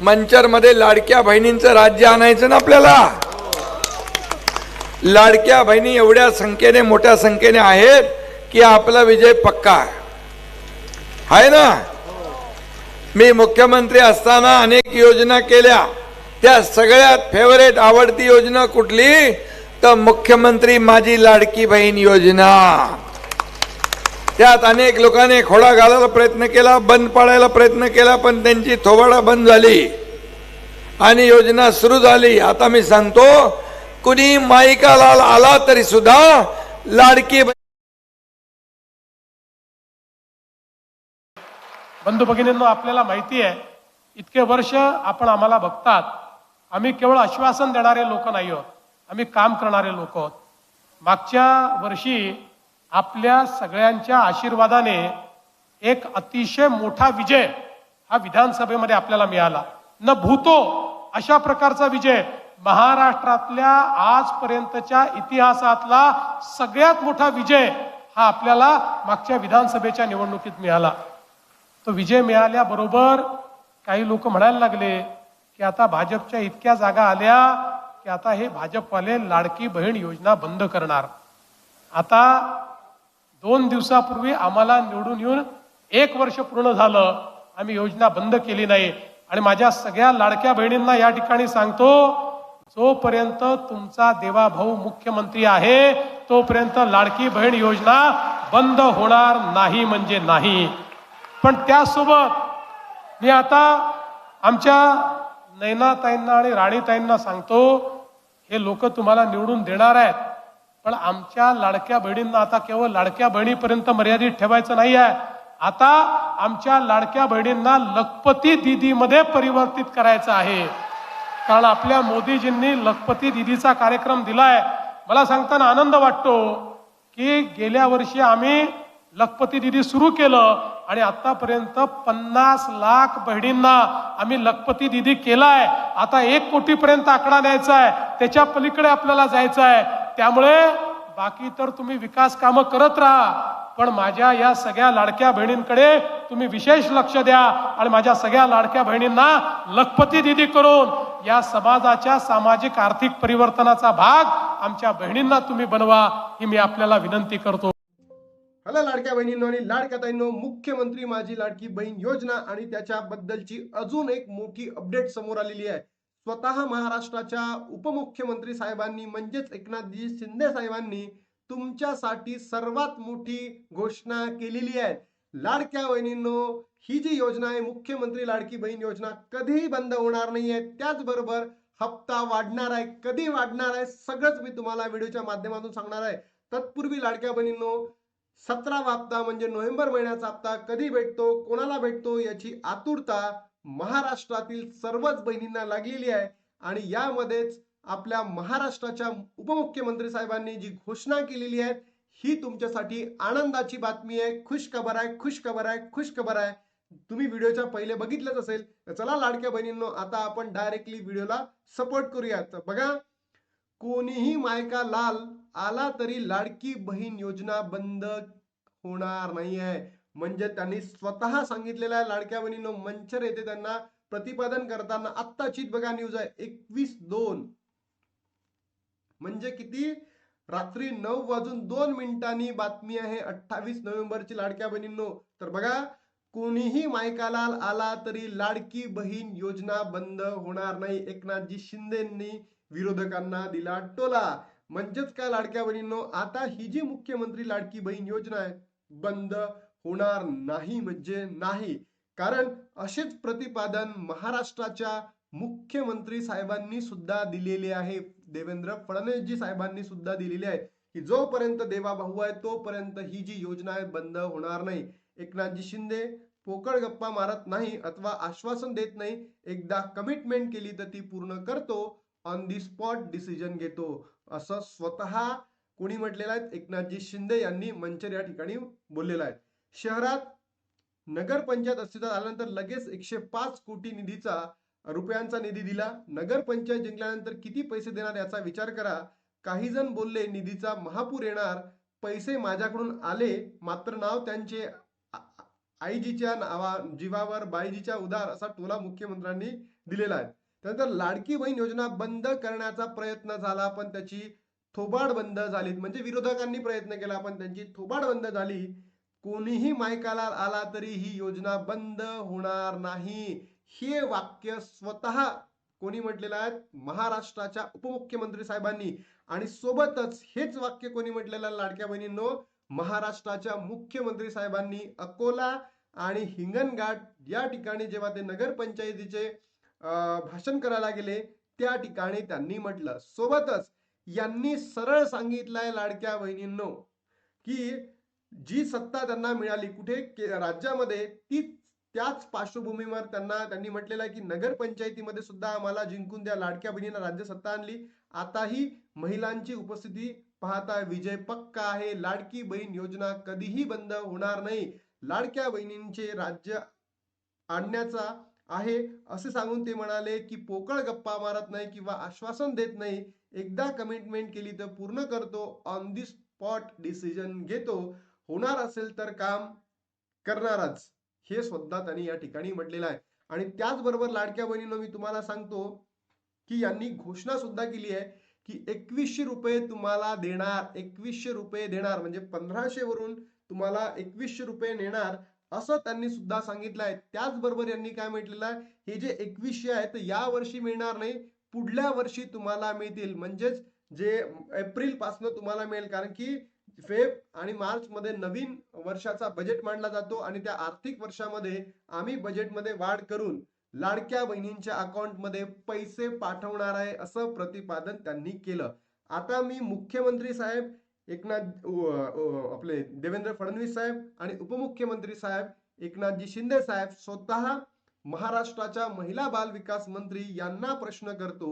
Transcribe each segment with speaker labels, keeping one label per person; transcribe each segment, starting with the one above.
Speaker 1: मंचरमध्ये लाडक्या बहिणींचं राज्य आणायचं ना आपल्याला? लाडक्या बहिणी एवढ्या संख्येने मोठ्या संख्येने आहेत की आपला विजय पक्का आहे. ना? मी मुख्यमंत्री असताना अनेक योजना केल्या. त्या सगळ्यात फेवरेट आवडती योजना कुठली? तर मुख्यमंत्री माझी लाडकी बहीण योजना. त्यात अनेक लोकांनी खोडा घालायला प्रयत्न केला बंद पाडायला प्रयत्न केला पण त्यांची थोबाडा बंद झाली. आणि योजना सुरू झाली. आता मी सांगतो कुणी माईका लाल आला तरी सुद्धा लाडकी
Speaker 2: बंधू भगिनींनो आपल्याला माहिती आहे इतके वर्ष आपण आम्हाला बघतात आम्ही केवळ आश्वासन देणारे लोक नाही आहोत आम्ही काम करणारे लोक आहोत. मागच्या वर्षी आपल्या सगळ्यांच्या आशीर्वादाने एक अतिशय मोठा विजय हा विधानसभेमध्ये आपल्याला मिळाला. न भूतो अशा प्रकारचा विजय महाराष्ट्रातल्या आजपर्यंतच्या इतिहासातला सगळ्यात मोठा विजय हा आपल्याला मागच्या विधानसभेच्या निवडणुकीत मिळाला. तो विजय मिळाल्याबरोबर काही लोक म्हणायला लागले की आता भाजपच्या इतक्या जागा आल्या की आता हे भाजपवाले लाडकी बहीण योजना बंद करणार. आता दोन दिवसापूर्वी आम्हाला निवडून येऊन एक वर्ष पूर्ण झालं. आम्ही योजना बंद केली नाही. आणि माझ्या सगळ्या लाडक्या बहिणींना या ठिकाणी सांगतो जोपर्यंत तुमचा देवाभाऊ मुख्यमंत्री आहे तोपर्यंत लाडकी बहीण योजना बंद होणार नाही म्हणजे नाही. पण त्यासोबत मी आता आमच्या नैनाताईंना आणि राणीताईंना सांगतो हे लोक तुम्हाला निवडून देणार आहेत. पण आमच्या लाडक्या बहिणींना आता केवळ लाडक्या बहिणीपर्यंत मर्यादित ठेवायचं नाही आहे. आता आमच्या लाडक्या बहिणींना लखपती दिदीमध्ये परिवर्तित करायचं आहे. कारण आपल्या मोदीजींनी लखपती दिदीचा कार्यक्रम दिलाय. मला सांगताना आनंद वाटतो की गेल्या वर्षी आम्ही लखपती दिदी सुरू केलं आणि आतापर्यंत पन्नास लाख बहिणींना आम्ही लखपती दिदी केलाय. आता एक कोटीपर्यंत आकडा न्यायचा आहे. त्याच्या पलीकडे आपल्याला जायचं आहे. त्यामुळे बाकी तर तुम्ही विकास कामं करत राहा पण माझ्या या सगळ्या लाडक्या बहिणींकडे तुम्ही विशेष लक्ष द्या आणि माझ्या सगळ्या लाडक्या बहिणींना लखपती दिदी करून या समाजाच्या सामाजिक आर्थिक परिवर्तनाचा भाग आमच्या बहिणींना तुम्ही बनवा ही मी आपल्याला विनंती करतो.
Speaker 3: हॅलो लाडक्या बहिणींनो आणि लाडक्या ताईंनो मुख्यमंत्री माझी लाडकी बहीण योजना आणि त्याच्याबद्दलची अजून एक मोठी अपडेट समोर आलेली आहे. स्वतः महाराष्ट्राच्या उपमुख्यमंत्री साहेबांनी म्हणजेच एकनाथजी शिंदे साहेबांनी तुमच्यासाठी सर्वात मोठी घोषणा केलेली आहे. लाडक्या बहिणींनो ही जी योजना आहे मुख्यमंत्री लाडकी बहीण योजना कधीही बंद होणार नाही आहे. त्याचबरोबर हप्ता वाढणार आहे. कधी वाढणार आहे सगळंच मी तुम्हाला व्हिडिओच्या माध्यमातून सांगणार आहे. तत्पूर्वी लाडक्या बहिणींनो सतरावा हप्ता म्हणजे नोव्हेंबर महिन्याचा हप्ता कधी भेटतो कोणाला भेटतो याची आतुरता महाराष्ट्रातील सर्वच बहिणींना लागलेली आहे. आणि यामध्येच आपल्या महाराष्ट्राच्या उपमुख्यमंत्री साहेबांनी जी घोषणा केलेली आहे ही तुमच्यासाठी आनंदाची बातमी आहे. खुश खबर आहे खुश खबर आहे खुश खबर आहे. तुम्ही व्हिडिओच्या पहिले बघितलंच असेल तर चला लाडक्या बहिणींनो आता आपण डायरेक्टली व्हिडिओला सपोर्ट करूयात. बघा कोणीही मायका लाल आला तरी लाडकी बहीण योजना बंद होणार नाही आहे म्हणजे त्यांनी स्वतः सांगितलेलं आहे लाडक्या बहिणींनो मंचर येथे त्यांना प्रतिपादन करताना आत्ताचीच बघा न्यूज आहे. एकवीस दोन. म्हणजे किती? रात्री नऊ वाजून दोन मिनिटांनी बातमी आहे अठ्ठावीस नोव्हेंबरची लाडक्या बहिणींनो. तर बघा कोणीही मायकाला आला तरी लाडकी बहीण योजना बंद होणार नाही. एकनाथजी शिंदेंनी विरोधकांना दिला टोला. म्हणजेच काय लाडक्या बहिणींनो? आता ही जी मुख्यमंत्री लाडकी बहीण योजना आहे बंद होणार नाही म्हणजे नाही. कारण असेच प्रतिपादन महाराष्ट्राच्या मुख्यमंत्री साहेबांनी सुद्धा दिलेले आहे. देवेंद्र फडणवीसजी साहेबांनी सुद्धा दिलेले आहे की जोपर्यंत देवाभाऊ आहे तोपर्यंत ही जी योजना आहे बंद होणार नाही. एकनाथजी शिंदे पोकळ गप्पा मारत नाही अथवा आश्वासन देत नाही. एकदा कमिटमेंट केली तर ती पूर्ण करतो. ऑन दी स्पॉट डिसिजन घेतो. असं स्वतः कोणी म्हटलेलं आहे? एकनाथजी शिंदे यांनी मंचर या ठिकाणी बोललेलं आहे. शहरात नगरपंचायत अस्तित्वात आल्यानंतर लगेच एकशे पाच कोटी निधीचा रुपयांचा निधी दिला. नगरपंचायत जिंकल्यानंतर किती पैसे देणार याचा विचार करा. काही जण बोलले निधीचा महापूर येणार. पैसे माझ्याकडून आले. मात्र नाव त्यांचे आईजीच्या नावा जीवावर बाईजीच्या उदार असा टोला मुख्यमंत्र्यांनी दिलेला आहे. त्यानंतर लाडकी बहीण योजना बंद करण्याचा प्रयत्न झाला पण त्याची थोबाड बंद झाली म्हणजे विरोधकांनी प्रयत्न केला पण त्यांची थोबाड बंद झाली. कोणीही मायकाला आला तरी ही योजना बंद होणार नाही. हे वाक्य स्वतः कोणी म्हटलेलं आहे? महाराष्ट्राच्या उपमुख्यमंत्री साहेबांनी. आणि सोबतच हेच वाक्य कोणी म्हटलेलं आहे लाडक्या बहिणींनो? महाराष्ट्राच्या मुख्यमंत्री साहेबांनी अकोला आणि हिंगणघाट या ठिकाणी जेव्हा ते नगरपंचायतीचे भाषण करायला गेले त्या ठिकाणी त्यांनी म्हटलं. सोबतच यांनी सरळ सांगितलंय लाडक्या बहिणींनो की जी सत्ता त्यांना मिळाली कुठे राज्यामध्ये ती त्याच पार्श्वभूमीवर त्यांना त्यांनी म्हटलेलं आहे की नगरपंचायतीमध्ये सुद्धा आम्हाला जिंकून द्या लाडक्या बहिणीनं राज्य सत्ता आणली. आताही महिलांची उपस्थिती पाहता विजय पक्का आहे. लाडकी बहीण योजना कधीही बंद होणार नाही. लाडक्या बहिणींचे राज्य आणण्याचा आहे. असे सांगून ते म्हणाले की पोकळ गप्पा मारत नाही किंवा आश्वासन देत नाही. एकदा कमिटमेंट केली तर पूर्ण करतो. ऑन दी स्पॉट डिसिजन घेतो. होणार असेल तर काम करणारच. हे सुद्धा त्यांनी या ठिकाणी म्हटलेलं आहे. आणि त्याचबरोबर लाडक्या बहिणीनं मी तुम्हाला सांगतो की यांनी घोषणा सुद्धा केली आहे की एकवीसशे रुपये तुम्हाला देणार एकवीसशे रुपये देणार म्हणजे पंधराशे वरून तुम्हाला एकवीसशे रुपये नेणार असं त्यांनी सुद्धा सांगितलं आहे. त्याचबरोबर यांनी काय म्हटलेलं आहे? हे जे एकवीसशे आहे तर या वर्षी मिळणार नाही पुढल्या वर्षी तुम्हाला मिळतील. म्हणजेच जे एप्रिलपासून तुम्हाला मिळेल. कारण की फेब आणि मार्च मध्ये नवीन वर्षाचा बजेट मांडला जातो आणि त्या आर्थिक वर्षामध्ये आम्ही बजेटमध्ये वाढ करून लाडक्या बहिणींच्या अकाउंटमध्ये पैसे पाठवणार आहे असं प्रतिपादन त्यांनी केलं. आता मी मुख्यमंत्री साहेब एकनाथ आपले देवेंद्र फडणवीस साहेब आणि उपमुख्यमंत्री साहेब एकनाथजी शिंदे साहेब स्वतः महाराष्ट्राच्या महिला बाल विकास मंत्री यांना प्रश्न करतो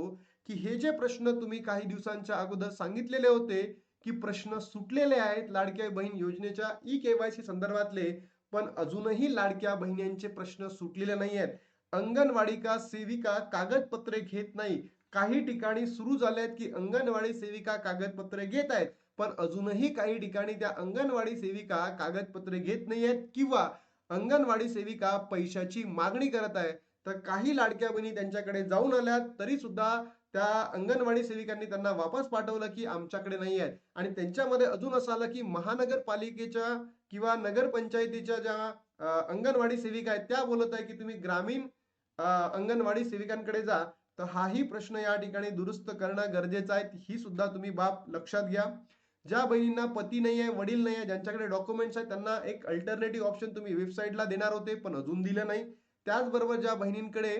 Speaker 3: की हे जे प्रश्न तुम्ही काही दिवसांच्या अगोदर सांगितलेले होते की प्रश्न सुटलेले आहेत लाडक्या बहीण योजनेच्या ई केवायसी संदर्भातले पण अजूनही लाडक्या बहिण्यांचे प्रश्न सुटलेले नाही आहेत अंगणवाडी का सेविका कागदपत्रे घेत नाही. काही ठिकाणी सुरू झाले आहेत की अंगणवाडी सेविका कागदपत्रे घेत आहेत पण अजूनही काही ठिकाणी त्या अंगणवाडी सेविका कागदपत्रे घेत नाही आहेत किंवा अंगणवाडी सेविका पैशाची मागणी करत आहे तर काही लाडक्या बहिणी त्यांच्याकडे जाऊन आल्या तरी सुद्धा त्या अंगणवाडी सेविकांनी त्यांना वापस पाठवलं की आमच्याकडे नाही आहेत. आणि त्यांच्यामध्ये अजून असं आलं की महानगरपालिकेच्या किंवा नगरपंचायतीच्या ज्या अंगणवाडी सेविका आहेत त्या बोलत आहे की तुम्ही ग्रामीण अंगणवाडी सेविकांकडे जा. तर हाही प्रश्न या ठिकाणी दुरुस्त करणं गरजेचं आहे. ही सुद्धा तुम्ही बाब लक्षात घ्या. ज्या बहिणींना पती नाही आहे वडील नाही आहे ज्यांच्याकडे डॉक्युमेंट्स आहेत त्यांना एक अल्टरनेटिव्ह ऑप्शन तुम्ही वेबसाईटला देणार होते पण अजून दिलं नाही. त्याचबरोबर ज्या बहिणींकडे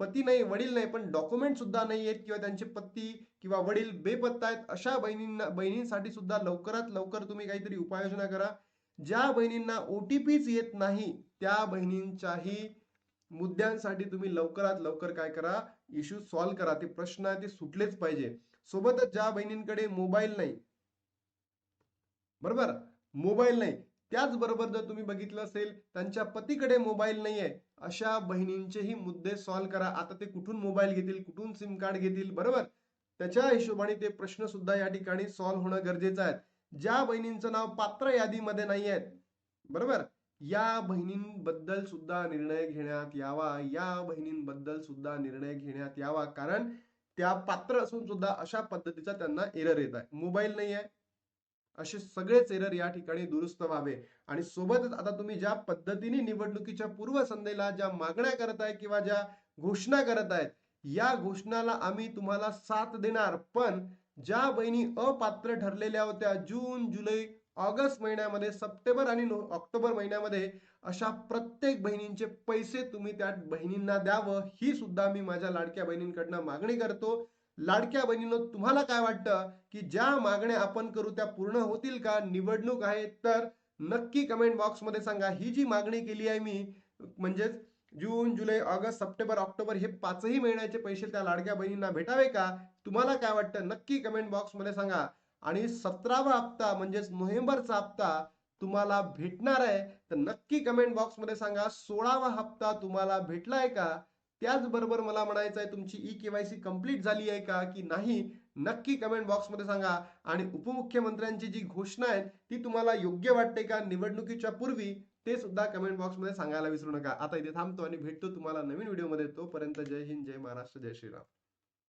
Speaker 3: पती नाही वडील नाही पण डॉक्युमेंट सुद्धा नाही आहेत किंवा त्यांचे पती किंवा वडील बेपत्ता आहेत अशा बहिणींना बहिणींसाठी सुद्धा लवकरात लवकर तुम्ही काहीतरी उपाययोजना करा. ज्या बहिणींना ओ टी पीच येत नाही त्या बहिणींच्याही मुद्द्यांसाठी तुम्ही लवकरात लवकर काय करा इश्यू सॉल्व्ह करा. ते प्रश्न आहे ते सुटलेच पाहिजे. सोबतच ज्या बहिणींकडे मोबाईल नाही बरोबर? मोबाईल नाही. त्याचबरोबर जर तुम्ही बघितलं असेल त्यांच्या पतीकडे मोबाईल नाही आहे अशा बहिणींचेही मुद्दे सॉल्व्ह करा. आता ते कुठून मोबाईल घेतील कुठून सिम कार्ड घेतील बरोबर? त्याच्या हिशोबाने ते प्रश्न सुद्धा या ठिकाणी सॉल्व्ह होणं गरजेचं आहे. ज्या बहिणींचं नाव पात्र यादीमध्ये नाही आहेत बरोबर? या बहिणींबद्दल सुद्धा निर्णय घेण्यात यावा. या बहिणींबद्दल सुद्धा निर्णय घेण्यात यावा. कारण त्या पात्र असून सुद्धा अशा पद्धतीचा त्यांना एरर येत आहे. मोबाईल नाही आहे असे सगळेच एरर या ठिकाणी दुरुस्त व्हावे. आणि सोबतच आता तुम्ही ज्या पद्धतीने निवडणुकीच्या पूर्वसंध्येला ज्या मागण्या करत आहे किंवा ज्या घोषणा करत आहेत या घोषणाला आम्ही तुम्हाला साथ देणार. पण ज्या बहिणी अपात्र ठरलेल्या होत्या जून जुलै ऑगस्ट महिन्यामध्ये सप्टेंबर आणि ऑक्टोबर महिन्यामध्ये अशा प्रत्येक बहिणींचे पैसे तुम्ही त्या बहिणींना द्यावं ही सुद्धा मी माझ्या लाडक्या बहिणींकडनं मागणी करतो. लाडक्या बहिणीनं तुम्हाला काय वाटतं की ज्या मागण्या आपण करू त्या पूर्ण होतील का? निवडणूक आहे तर नक्की कमेंट बॉक्समध्ये सांगा. ही जी मागणी केली आहे मी म्हणजेच जून जुलै ऑगस्ट सप्टेंबर ऑक्टोबर हे पाचही महिन्याचे पैसे त्या लाडक्या बहिणींना भेटावे का? तुम्हाला काय वाटतं? नक्की कमेंट बॉक्समध्ये सांगा. आणि सतरावा हप्ता म्हणजेच नोव्हेंबरचा हप्ता तुम्हाला भेटणार आहे तर नक्की कमेंट बॉक्समध्ये सांगा. सोळावा हप्ता तुम्हाला भेटलाय का? त्याचबरोबर मला म्हणायचं आहे तुमची ई केवायसी कंप्लीट झाली आहे का की नाही नक्की कमेंट बॉक्समध्ये सांगा. आणि उपमुख्यमंत्र्यांची जी घोषणा आहे ती तुम्हाला योग्य वाटते का? निवडणुकीच्या पूर्वी ते सुद्धा कमेंट बॉक्समध्ये सांगायला विसरू नका. आता इथे थांबतो आणि भेटतो तुम्हाला नवीन व्हिडिओमध्ये तोपर्यंत जय हिंद जय महाराष्ट्र जय श्रीराम.